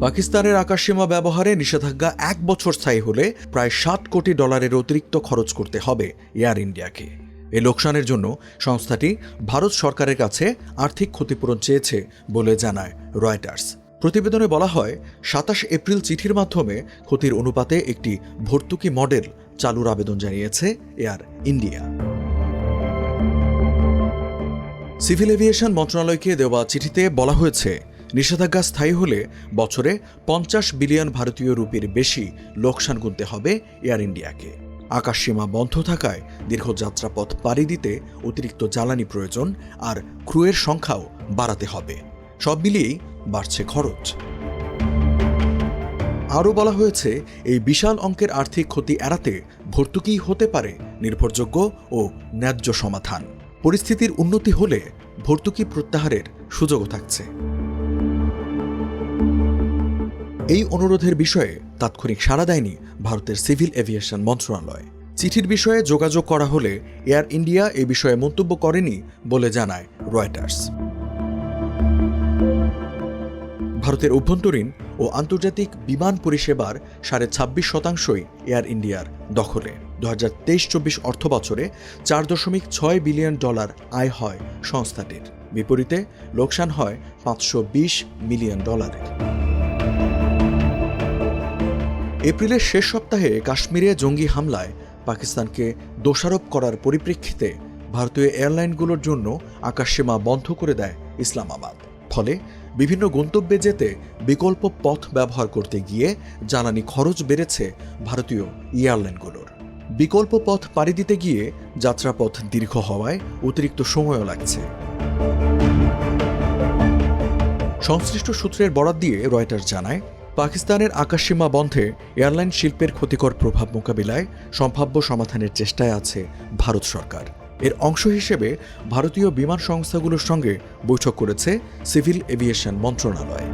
পাকিস্তানের আকাশসীমা ব্যবহারে নিষেধাজ্ঞা এক বছর স্থায়ী হলে প্রায় সাত কোটি ডলারের অতিরিক্ত খরচ করতে হবে এয়ার ইন্ডিয়াকে। এই লোকসানের জন্য সংস্থাটি ভারত সরকারের কাছে আর্থিক ক্ষতিপূরণ চেয়েছে বলে জানায় রয়টার্স। প্রতিবেদনে বলা হয়, সাতাশ এপ্রিল চিঠির মাধ্যমে ক্ষতির অনুপাতে একটি ভর্তুকি মডেল চালুর আবেদন জানিয়েছে এয়ার ইন্ডিয়া। সিভিল এভিয়েশন মন্ত্রণালয়কে দেওয়া চিঠিতে বলা হয়েছে নিষেধাজ্ঞা স্থায়ী হলে বছরে পঞ্চাশ বিলিয়ন ভারতীয় রুপির বেশি লোকসান গুনতে হবে এয়ার ইন্ডিয়াকে। আকাশসীমা বন্ধ থাকায় দীর্ঘ যাত্রাপথ পাড়ি দিতে অতিরিক্ত জ্বালানি প্রয়োজন আর ক্রুয়ের সংখ্যাও বাড়াতে হবে। সব মিলিয়েই বাড়ছে খরচ। আরও বলা হয়েছে, এই বিশাল অঙ্কের আর্থিক ক্ষতি এড়াতে ভর্তুকি হতে পারে নির্ভরযোগ্য ও ন্যায্য সমাধান। পরিস্থিতির উন্নতি হলে ভর্তুকি প্রত্যাহারের সুযোগও থাকছে। এই অনুরোধের বিষয়ে তাৎক্ষণিক সাড়া দেয়নি ভারতের সিভিল এভিয়েশন মন্ত্রণালয়। চিঠির বিষয়ে যোগাযোগ করা হলে এয়ার ইন্ডিয়া এ বিষয়ে মন্তব্য করেনি বলে জানায় রয়টার্স। ভারতের অভ্যন্তরীণ ও আন্তর্জাতিক বিমান পরিষেবার সাড়ে ছাব্বিশ শতাংশই এয়ার ইন্ডিয়ার দখলে। দু হাজার তেইশ চব্বিশ অর্থ বছরে চার দশমিক ছয় বিলিয়ন ডলার আয় হয় সংস্থাটির। বিপরীতে লোকসান হয় পাঁচশো বিশ মিলিয়ন ডলারের। এপ্রিলের শেষ সপ্তাহে কাশ্মীরে জঙ্গি হামলায় পাকিস্তানকে দোষারোপ করার পরিপ্রেক্ষিতে ভারতীয় এয়ারলাইনগুলোর জন্য আকাশসীমা বন্ধ করে দেয় ইসলামাবাদ। ফলে বিভিন্ন গন্তব্যে যেতে বিকল্প পথ ব্যবহার করতে গিয়ে জ্বালানি খরচ বেড়েছে ভারতীয় এয়ারলাইনগুলোর। বিকল্প পথ পাড়ি দিতে গিয়ে যাত্রাপথ দীর্ঘ হওয়ায় অতিরিক্ত সময়ও লাগছে। সংশ্লিষ্ট সূত্রের বরাত দিয়ে রয়টার্স জানায় পাকিস্তানের আকাশসীমা বন্ধে এয়ারলাইন শিল্পের ক্ষতিকর প্রভাব মোকাবিলায় সম্ভাব্য সমাধানের চেষ্টায় আছে ভারত সরকার। এর অংশ হিসেবে ভারতীয় বিমান সংস্থাগুলোর সঙ্গে বৈঠক করেছে সিভিল এভিয়েশন মন্ত্রণালয়।